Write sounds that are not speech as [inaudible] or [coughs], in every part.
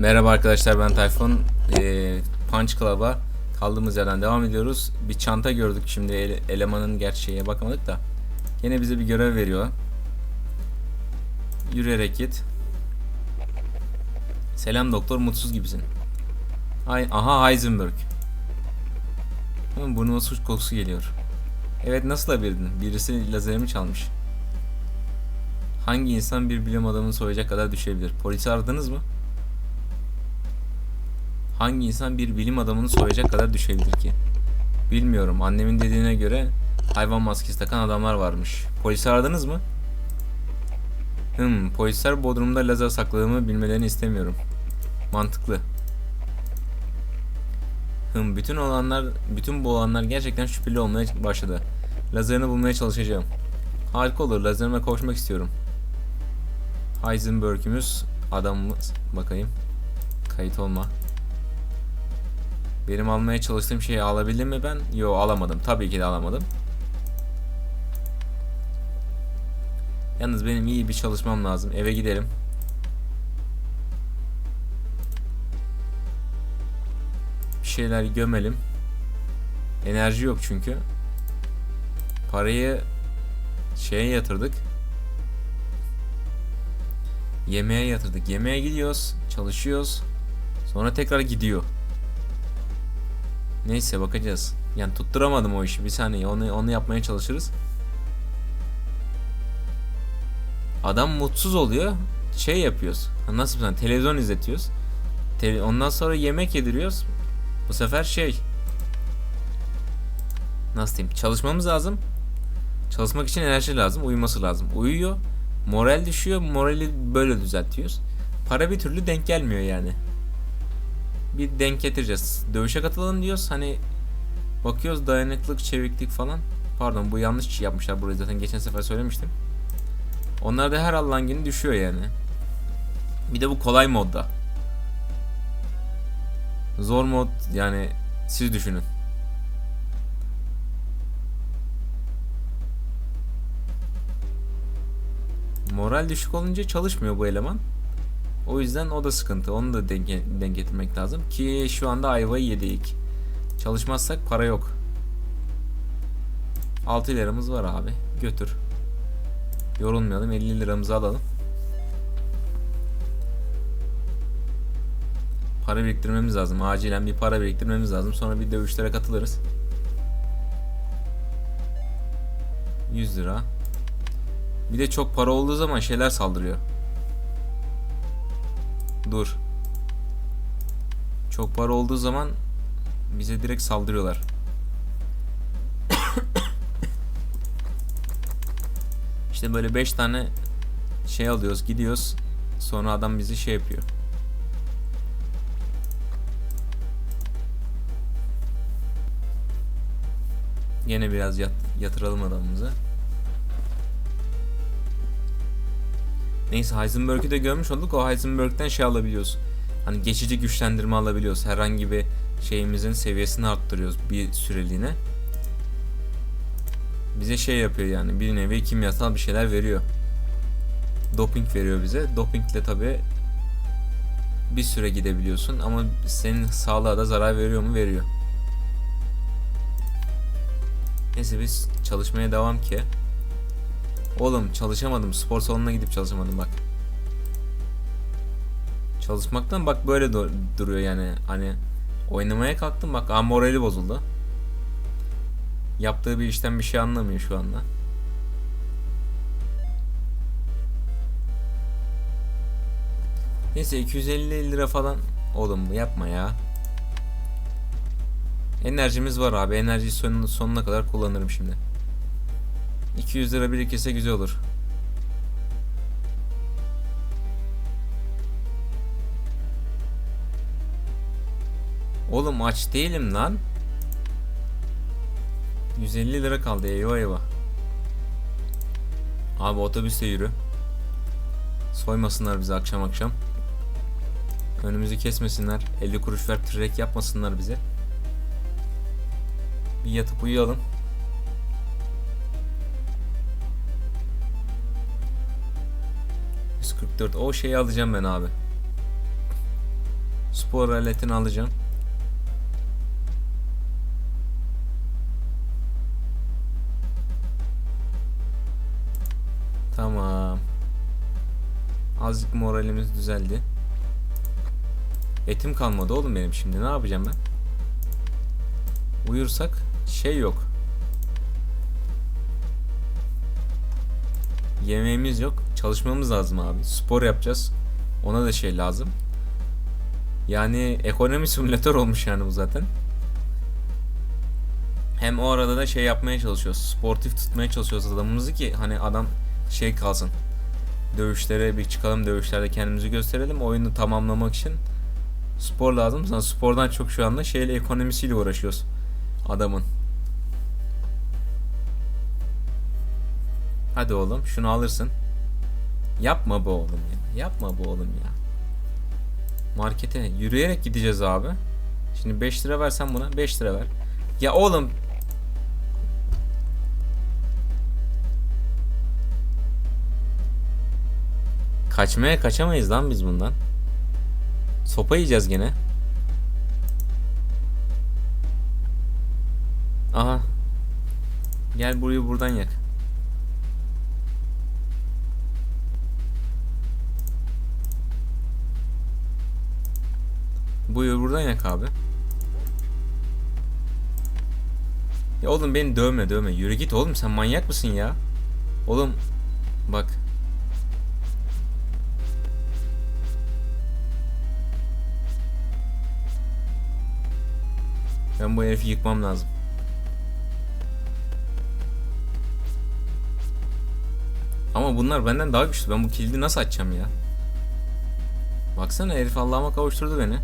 Merhaba arkadaşlar ben Tayfun. Ee, Punch Club'a kaldığımız yerden devam ediyoruz. Bir çanta gördük şimdi ele- elemanın gerçeğe bakmadık da. Yine bize bir görev veriyor. Yürüyerek git. Selam doktor mutsuz gibisin. Ay, aha Heisenberg. Burnuma suç kokusu geliyor. Evet nasıl haberdin? Birisi lazerimi çalmış. Hangi insan bir bilim adamını soyacak kadar düşebilir? Polisi aradınız mı? Hangi insan bir bilim adamını soyacak kadar düşebilir ki? Bilmiyorum. Annemin dediğine göre hayvan maskesi takan adamlar varmış. Polisi aradınız mı? Hmm, polisler bodrumda lazer sakladığımı bilmelerini istemiyorum. Mantıklı. Hmm, bütün olanlar, bütün bu olanlar gerçekten şüpheli olmaya başladı. Lazerini bulmaya çalışacağım. Harika olur. Lazerime kavuşmak istiyorum. Heisenberg'ümüz adamımız bakayım. Kayıt olma. Benim almaya çalıştığım şeyi alabildim mi ben? Yo alamadım. Tabii ki de alamadım. Yalnız benim iyi bir çalışmam lazım. Eve gidelim. Bir şeyler gömelim. Enerji yok çünkü. Parayı şeye yatırdık. Yemeğe yatırdık. Yemeğe gidiyoruz. Çalışıyoruz. Sonra tekrar gidiyor. Neyse bakacağız. Yani tutturamadım o işi. Bir saniye onu onu yapmaya çalışırız. Adam mutsuz oluyor. Şey yapıyoruz. Nasıl sen televizyon izletiyoruz. Tele- ondan sonra yemek yediriyoruz. Bu sefer şey nasıl diyeyim? Çalışmamız lazım. Çalışmak için enerji lazım, uyuması lazım. Uyuyor, moral düşüyor, morali böyle düzeltiyoruz. Para bir türlü denk gelmiyor yani bir denk getireceğiz. Dövüşe katılalım diyoruz. Hani bakıyoruz dayanıklılık, çeviklik falan. Pardon bu yanlış yapmışlar burayı zaten geçen sefer söylemiştim. Onlar da her Allah'ın günü düşüyor yani. Bir de bu kolay modda. Zor mod yani siz düşünün. Moral düşük olunca çalışmıyor bu eleman. O yüzden o da sıkıntı. Onu da denge, denk getirmek lazım. Ki şu anda ayvayı yedik. Çalışmazsak para yok. 6 liramız var abi. Götür. Yorulmayalım. 50 liramızı alalım. Para biriktirmemiz lazım. Acilen bir para biriktirmemiz lazım. Sonra bir dövüşlere katılırız. 100 lira. Bir de çok para olduğu zaman şeyler saldırıyor. Dur. Çok para olduğu zaman bize direkt saldırıyorlar. [coughs] işte böyle 5 tane şey alıyoruz, gidiyoruz. Sonra adam bizi şey yapıyor. Yine biraz yat, yatıralım adamımızı. Neyse Heisenberg'ü de görmüş olduk. O Heisenberg'den şey alabiliyoruz. Hani geçici güçlendirme alabiliyoruz. Herhangi bir şeyimizin seviyesini arttırıyoruz bir süreliğine. Bize şey yapıyor yani bir nevi kimyasal bir şeyler veriyor. Doping veriyor bize. Dopingle tabi bir süre gidebiliyorsun ama senin sağlığa da zarar veriyor mu? Veriyor. Neyse biz çalışmaya devam ki. Oğlum çalışamadım. Spor salonuna gidip çalışamadım bak. Çalışmaktan bak böyle dur- duruyor yani. Hani oynamaya kalktım bak aa, morali bozuldu. Yaptığı bir işten bir şey anlamıyor şu anda. Neyse 250 lira falan. Oğlum yapma ya. Enerjimiz var abi. Enerjiyi sonuna kadar kullanırım şimdi. 200 lira birikirse güzel olur. Oğlum aç değilim lan. 150 lira kaldı eyvah eyvah. Abi otobüste yürü. Soymasınlar bizi akşam akşam. Önümüzü kesmesinler. 50 kuruş ver trek yapmasınlar bize. Bir yatıp uyuyalım. 144. O şeyi alacağım ben abi. Spor aletini alacağım. Tamam. Azıcık moralimiz düzeldi. Etim kalmadı oğlum benim şimdi. Ne yapacağım ben? Uyursak şey yok. Yemeğimiz yok. Çalışmamız lazım abi. Spor yapacağız. Ona da şey lazım. Yani ekonomi [laughs] simülatör olmuş yani bu zaten. Hem o arada da şey yapmaya çalışıyoruz. Sportif tutmaya çalışıyoruz adamımızı ki hani adam şey kalsın. Dövüşlere bir çıkalım dövüşlerde kendimizi gösterelim. Oyunu tamamlamak için spor lazım. Sana spordan çok şu anda şeyle ekonomisiyle uğraşıyoruz adamın. Hadi oğlum şunu alırsın. Yapma bu oğlum ya. Yapma bu oğlum ya. Markete yürüyerek gideceğiz abi. Şimdi 5 lira versen buna 5 lira ver. Ya oğlum Kaçmaya kaçamayız lan biz bundan. Sopa yiyeceğiz gene. Aha. Gel burayı buradan yak. Yak abi. Ya oğlum beni dövme dövme. Yürü git oğlum sen manyak mısın ya? Oğlum bak. Ben bu herifi yıkmam lazım. Ama bunlar benden daha güçlü. Ben bu kilidi nasıl açacağım ya? Baksana herif Allah'ıma kavuşturdu beni.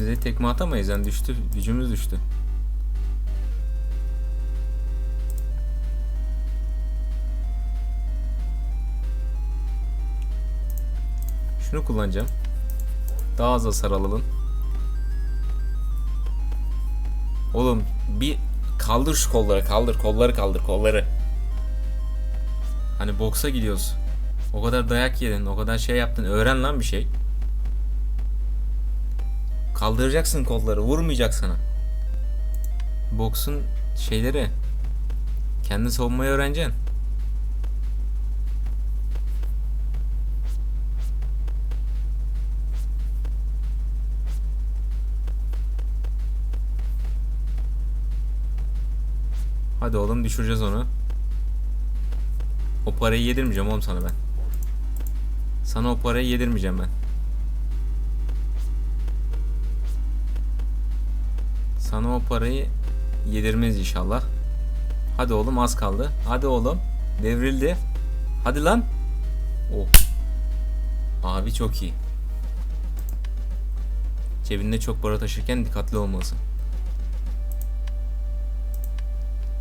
Düzey tekme atamayız yani düştü. Gücümüz düştü. Şunu kullanacağım. Daha az hasar alalım. Oğlum bir kaldır şu kolları kaldır kolları kaldır kolları. Hani boksa gidiyoruz. O kadar dayak yedin, o kadar şey yaptın. Öğren lan bir şey. Kaldıracaksın kolları, vurmayacak sana. Boksun şeyleri. Kendini savunmayı öğreneceksin. Hadi oğlum düşüreceğiz onu. O parayı yedirmeyeceğim oğlum sana ben. Sana o parayı yedirmeyeceğim ben. Sana o parayı yedirmez inşallah. Hadi oğlum az kaldı. Hadi oğlum. Devrildi. Hadi lan. Oh. Abi çok iyi. Cebinde çok para taşırken dikkatli olmalısın.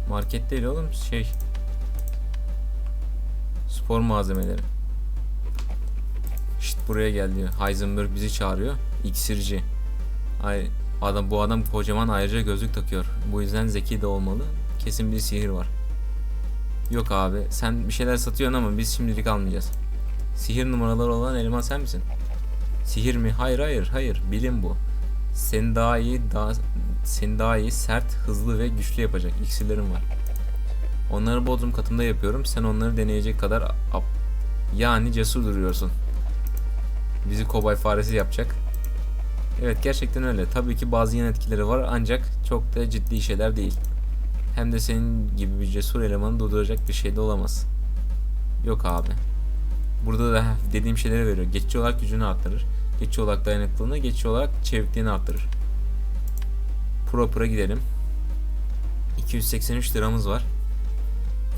Market değil oğlum şey. Spor malzemeleri. İşte buraya gel diyor. Heisenberg bizi çağırıyor. İksirci. Ay adam bu adam kocaman ayrıca gözlük takıyor. Bu yüzden zeki de olmalı. Kesin bir sihir var. Yok abi sen bir şeyler satıyorsun ama biz şimdilik almayacağız. Sihir numaraları olan eleman sen misin? Sihir mi? Hayır hayır hayır. Bilim bu. Seni daha iyi, daha seni daha iyi, sert, hızlı ve güçlü yapacak iksirlerim var. Onları bodrum katımda yapıyorum. Sen onları deneyecek kadar ap- yani cesur duruyorsun. Bizi kobay faresi yapacak. Evet gerçekten öyle. Tabii ki bazı yan etkileri var ancak çok da ciddi şeyler değil. Hem de senin gibi bir cesur elemanı durduracak bir şey de olamaz. Yok abi. Burada da dediğim şeyleri veriyor. Geçici olarak gücünü arttırır. Geçici olarak dayanıklılığını, geçici olarak çevikliğini arttırır. Proper'a gidelim. 283 liramız var.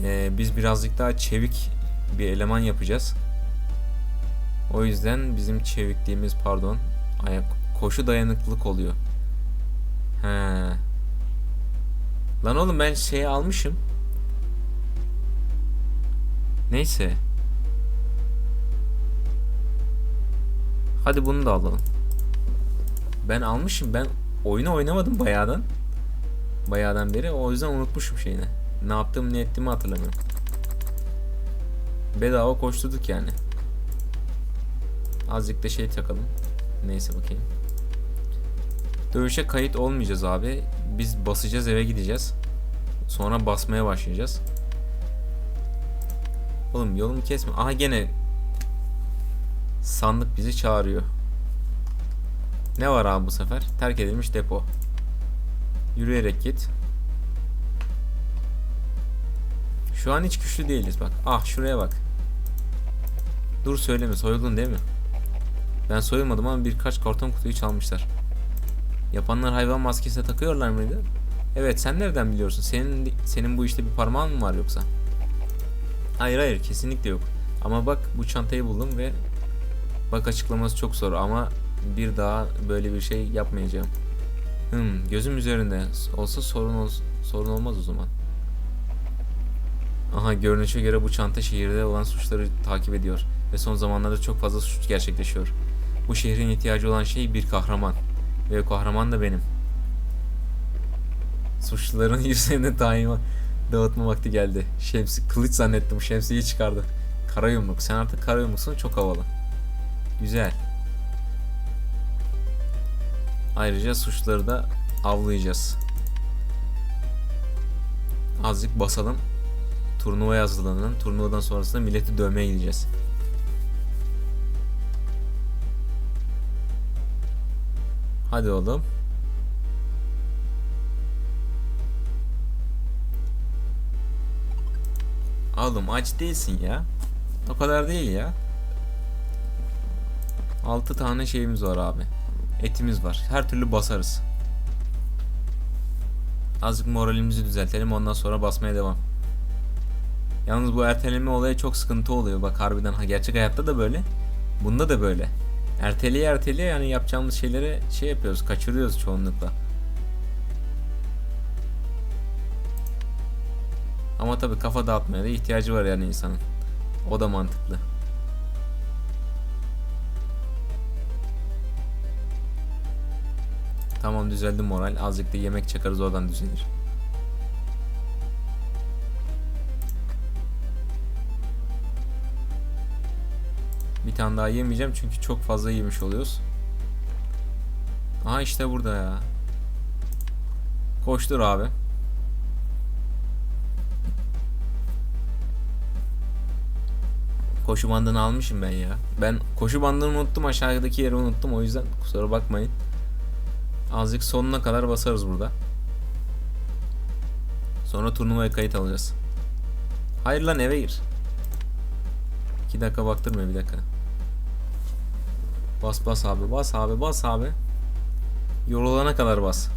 Ee, biz birazcık daha çevik bir eleman yapacağız. O yüzden bizim çevikliğimiz pardon ayak koşu dayanıklılık oluyor. He. Lan oğlum ben şeyi almışım. Neyse. Hadi bunu da alalım. Ben almışım. Ben oyunu oynamadım bayağıdan. Bayağıdan beri. O yüzden unutmuşum şeyini. Ne yaptım ne ettiğimi hatırlamıyorum. Bedava koşturduk yani. Azıcık da şey takalım. Neyse bakayım. Dövüşe kayıt olmayacağız abi. Biz basacağız eve gideceğiz. Sonra basmaya başlayacağız. Oğlum yolumu kesme. Aha gene sandık bizi çağırıyor. Ne var abi bu sefer? Terk edilmiş depo. Yürüyerek git. Şu an hiç güçlü değiliz bak. Ah şuraya bak. Dur söyleme soyuldun değil mi? Ben soyulmadım ama birkaç karton kutuyu çalmışlar. Yapanlar hayvan maskesi takıyorlar mıydı? Evet sen nereden biliyorsun? Senin senin bu işte bir parmağın mı var yoksa? Hayır hayır kesinlikle yok. Ama bak bu çantayı buldum ve bak açıklaması çok zor ama bir daha böyle bir şey yapmayacağım. Hmm, gözüm üzerinde. Olsa sorun ol sorun olmaz o zaman. Aha görünüşe göre bu çanta şehirde olan suçları takip ediyor ve son zamanlarda çok fazla suç gerçekleşiyor. Bu şehrin ihtiyacı olan şey bir kahraman ve kahraman da benim. Suçluların [laughs] yüzlerini daima dağıtma vakti geldi. Şemsi kılıç zannettim. Şemsiyeyi çıkardı. Kara yumruk. Sen artık kara yumruksun. Çok havalı. Güzel. Ayrıca suçları da avlayacağız. Azıcık basalım. Turnuvaya hazırlanalım. Turnuvadan sonrasında milleti dövmeye gideceğiz. Hadi oğlum. Oğlum aç değilsin ya. O kadar değil ya. 6 tane şeyimiz var abi. Etimiz var. Her türlü basarız. Azıcık moralimizi düzeltelim ondan sonra basmaya devam. Yalnız bu erteleme olayı çok sıkıntı oluyor. Bak harbiden ha gerçek hayatta da böyle. Bunda da böyle. Erteleye erteleye yani yapacağımız şeyleri şey yapıyoruz, kaçırıyoruz çoğunlukla. Ama tabii kafa dağıtmaya da ihtiyacı var yani insanın. O da mantıklı. Tamam düzeldi moral. Azıcık da yemek çakarız oradan düzelir. Bir tane daha yemeyeceğim çünkü çok fazla yemiş oluyoruz. Aha işte burada ya. Koştur abi. Koşu bandını almışım ben ya. Ben koşu bandını unuttum aşağıdaki yeri unuttum o yüzden kusura bakmayın. Azıcık sonuna kadar basarız burada. Sonra turnuvaya kayıt alacağız. Hayır lan eve gir. 2 dakika baktırma bir dakika. Bas bas abi bas abi bas abi. Yorulana kadar bas.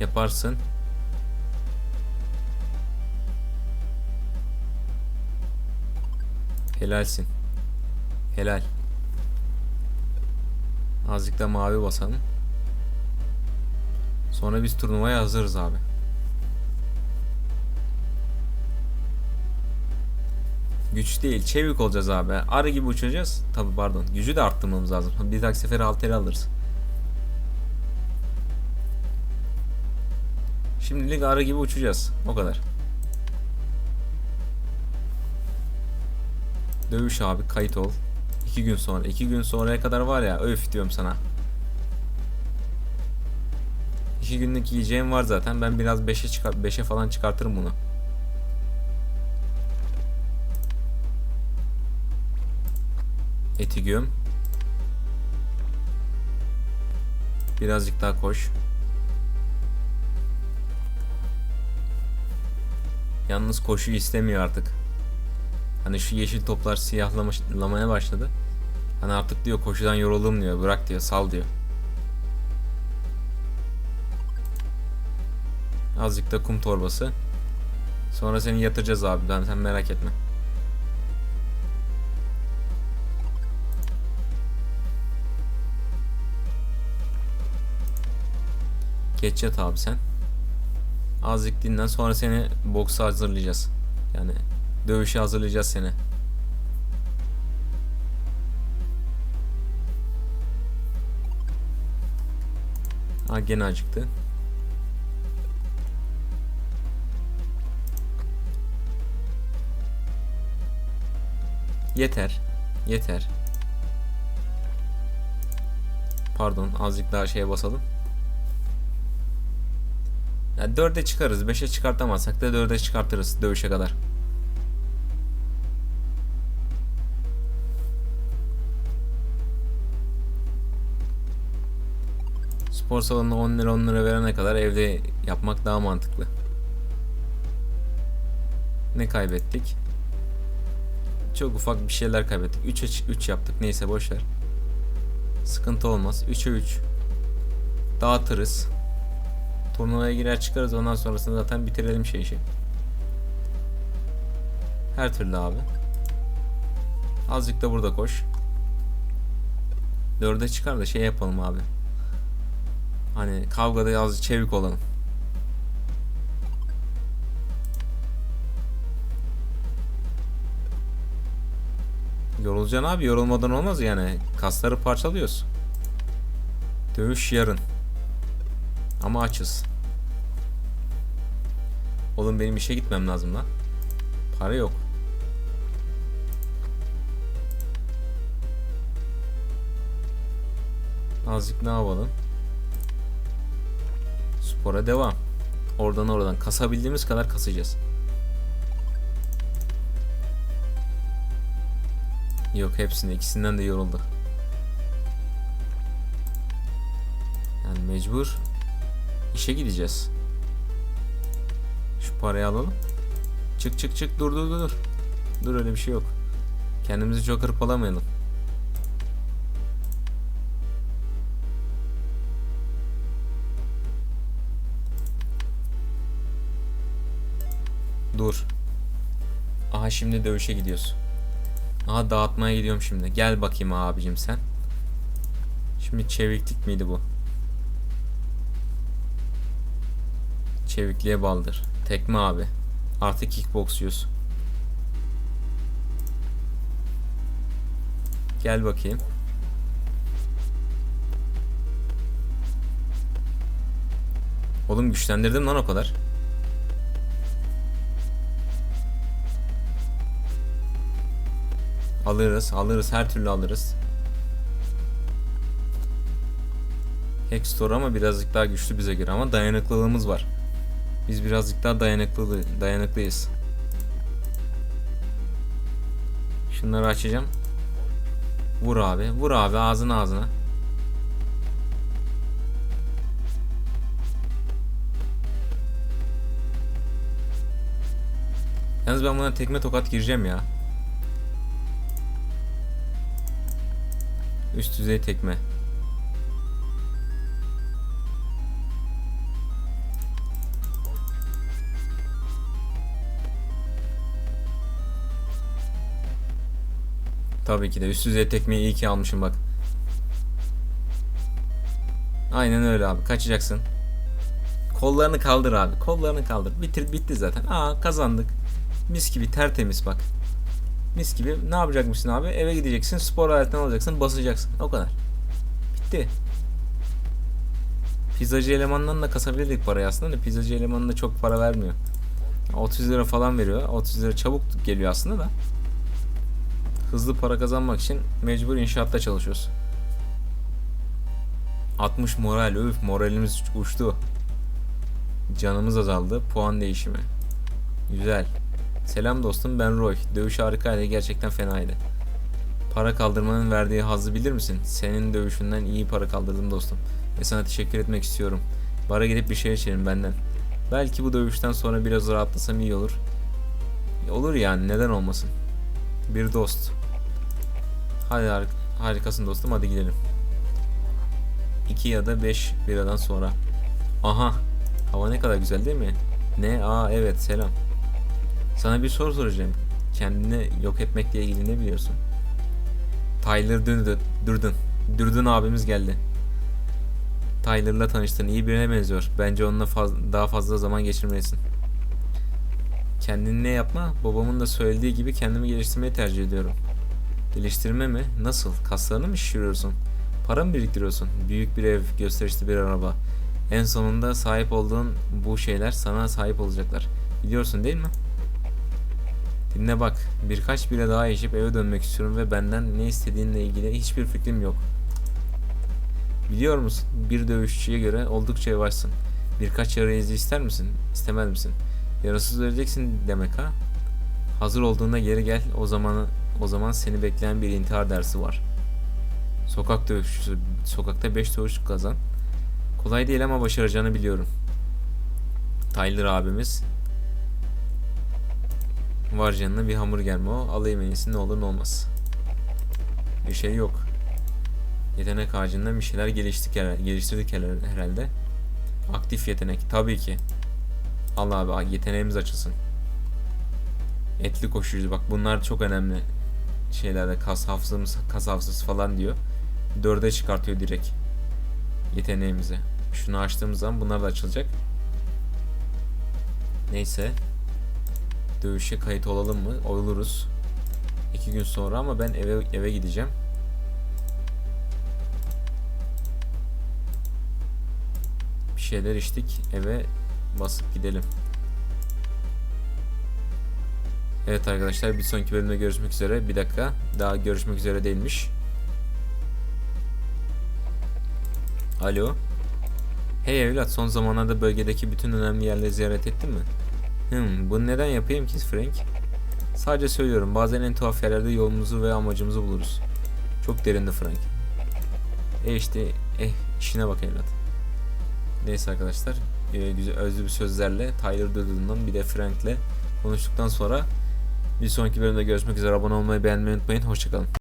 Yaparsın. Helalsin. Helal. Azıcık da mavi basalım. Sonra biz turnuvaya hazırız abi. Güç değil, çevik olacağız abi. Arı gibi uçacağız. Tabi pardon, gücü de arttırmamız lazım. Bir dahaki sefere alteri alırız. Şimdilik arı gibi uçacağız. O kadar. Dövüş abi, kayıt ol. İki gün sonra. iki gün sonraya kadar var ya öf diyorum sana. İki günlük yiyeceğim var zaten. Ben biraz 5'e çıkar 5'e falan çıkartırım bunu. Eti göm. Birazcık daha koş. Yalnız koşu istemiyor artık. Hani şu yeşil toplar siyahlamaya başladı. Hani artık diyor koşudan yoruldum diyor. Bırak diyor sal diyor. Azıcık da kum torbası. Sonra seni yatıracağız abi. Ben sen merak etme. Geç yat abi sen. Azıcık dinlen sonra seni boksa hazırlayacağız. Yani dövüşe hazırlayacağız seni. Ha gene acıktı. Yeter. Yeter. Pardon azıcık daha şeye basalım. Ya 4'e çıkarız. 5'e çıkartamazsak da 4'e çıkartırız dövüşe kadar. Spor salonuna 10 lira 10 lira verene kadar evde yapmak daha mantıklı. Ne kaybettik? Çok ufak bir şeyler kaybettik. 3'e 3 yaptık. Neyse boş ver. Sıkıntı olmaz. 3'e 3. Dağıtırız. Turnuvaya girer çıkarız. Ondan sonrasında zaten bitirelim şey işi. Her türlü abi. Azıcık da burada koş. Dörde çıkar da şey yapalım abi. Hani kavgada azıcık çevik olalım. Yorulacaksın abi yorulmadan olmaz yani. Kasları parçalıyoruz. Dövüş yarın. Ama açız. Oğlum benim işe gitmem lazım lan. Para yok. Azıcık ne yapalım? Spora devam. Oradan oradan kasabildiğimiz kadar kasacağız. Yok hepsini ikisinden de yoruldu. Yani mecbur işe gideceğiz. Şu parayı alalım. Çık çık çık dur dur dur dur. Öyle bir şey yok. Kendimizi çok hırpalamayalım. Dur. Aha şimdi dövüşe gidiyoruz. Aha dağıtmaya gidiyorum şimdi. Gel bakayım abicim sen. Şimdi çeviklik miydi bu? Çevikliğe baldır. Tekme abi. Artık kickboksçuyuz. Gel bakayım. Oğlum güçlendirdim lan o kadar. Alırız, alırız, her türlü alırız. Hextor ama birazcık daha güçlü bize göre ama dayanıklılığımız var. Biz birazcık daha dayanıklı dayanıklıyız. Şunları açacağım. Vur abi, vur abi ağzına ağzına. Yalnız ben buna tekme tokat gireceğim ya. Üst düzey tekme. Tabii ki de üst düzey tekmeyi iyi ki almışım bak. Aynen öyle abi. Kaçacaksın. Kollarını kaldır abi. Kollarını kaldır. Bitir bitti zaten. Aa kazandık. Mis gibi tertemiz bak. Mis gibi. Ne yapacakmışsın abi? Eve gideceksin. Spor aletini alacaksın. Basacaksın. O kadar. Bitti. Pizzacı elemandan da kasabilirdik parayı aslında da pizzacı elemanına çok para vermiyor. 30 lira falan veriyor. 30 lira çabuk geliyor aslında da. Hızlı para kazanmak için mecbur inşaatta çalışıyoruz. 60 moral. Öf moralimiz uçtu. Canımız azaldı. Puan değişimi. Güzel. Selam dostum ben Roy. Dövüş harikaydı gerçekten fenaydı. Para kaldırmanın verdiği hazzı bilir misin? Senin dövüşünden iyi para kaldırdım dostum. Ve sana teşekkür etmek istiyorum. Bara gidip bir şey içelim benden. Belki bu dövüşten sonra biraz rahatlasam iyi olur. Olur yani neden olmasın. Bir dost. Hadi har- harikasın dostum hadi gidelim. 2 ya da 5 biradan sonra. Aha. Hava ne kadar güzel değil mi? Ne? Aa evet selam. Sana bir soru soracağım. Kendini yok etmekle ilgili ne biliyorsun? Tyler Durden. Durden. Durden abimiz geldi. Tyler'la tanıştın. İyi birine benziyor. Bence onunla faz- daha fazla zaman geçirmelisin. Kendini ne yapma? Babamın da söylediği gibi kendimi geliştirmeyi tercih ediyorum. Geliştirme mi? Nasıl? Kaslarını mı şişiriyorsun? Para mı biriktiriyorsun? Büyük bir ev, gösterişli bir araba. En sonunda sahip olduğun bu şeyler sana sahip olacaklar. Biliyorsun değil mi? Dinle bak. Birkaç bire daha içip eve dönmek istiyorum ve benden ne istediğinle ilgili hiçbir fikrim yok. Biliyor musun? Bir dövüşçüye göre oldukça yavaşsın. Birkaç yara izi ister misin? İstemez misin? Yarasız öleceksin demek ha? Hazır olduğunda geri gel. O zaman o zaman seni bekleyen bir intihar dersi var. Sokak dövüşçüsü. Sokakta 5 dövüş kazan. Kolay değil ama başaracağını biliyorum. Tyler abimiz. Var canına bir hamburger mi o? Alayım en iyisi ne olur ne olmaz. Bir şey yok. Yetenek ağacında bir şeyler geliştik herhalde, geliştirdik herhalde-. Aktif yetenek tabii ki. Allah abi yeteneğimiz açılsın. Etli koşucu bak bunlar çok önemli şeylerde kas hafızamız kas hafızası falan diyor. Dörde çıkartıyor direkt yeteneğimizi. Şunu açtığımız zaman bunlar da açılacak. Neyse. Dövüşe kayıt olalım mı? Oluruz. İki gün sonra ama ben eve eve gideceğim. Bir şeyler içtik. Eve basıp gidelim. Evet arkadaşlar bir sonraki bölümde görüşmek üzere. Bir dakika. Daha görüşmek üzere değilmiş. Alo. Hey evlat son zamanlarda bölgedeki bütün önemli yerleri ziyaret ettin mi? Hmm, bunu neden yapayım ki Frank? Sadece söylüyorum bazen en tuhaf yerlerde yolumuzu ve amacımızı buluruz. Çok derinde Frank. E işte eh işine bak evlat. Neyse arkadaşlar e, güzel özlü bir sözlerle Tyler Durden'dan bir de Frank'le konuştuktan sonra bir sonraki bölümde görüşmek üzere abone olmayı beğenmeyi unutmayın. Hoşçakalın.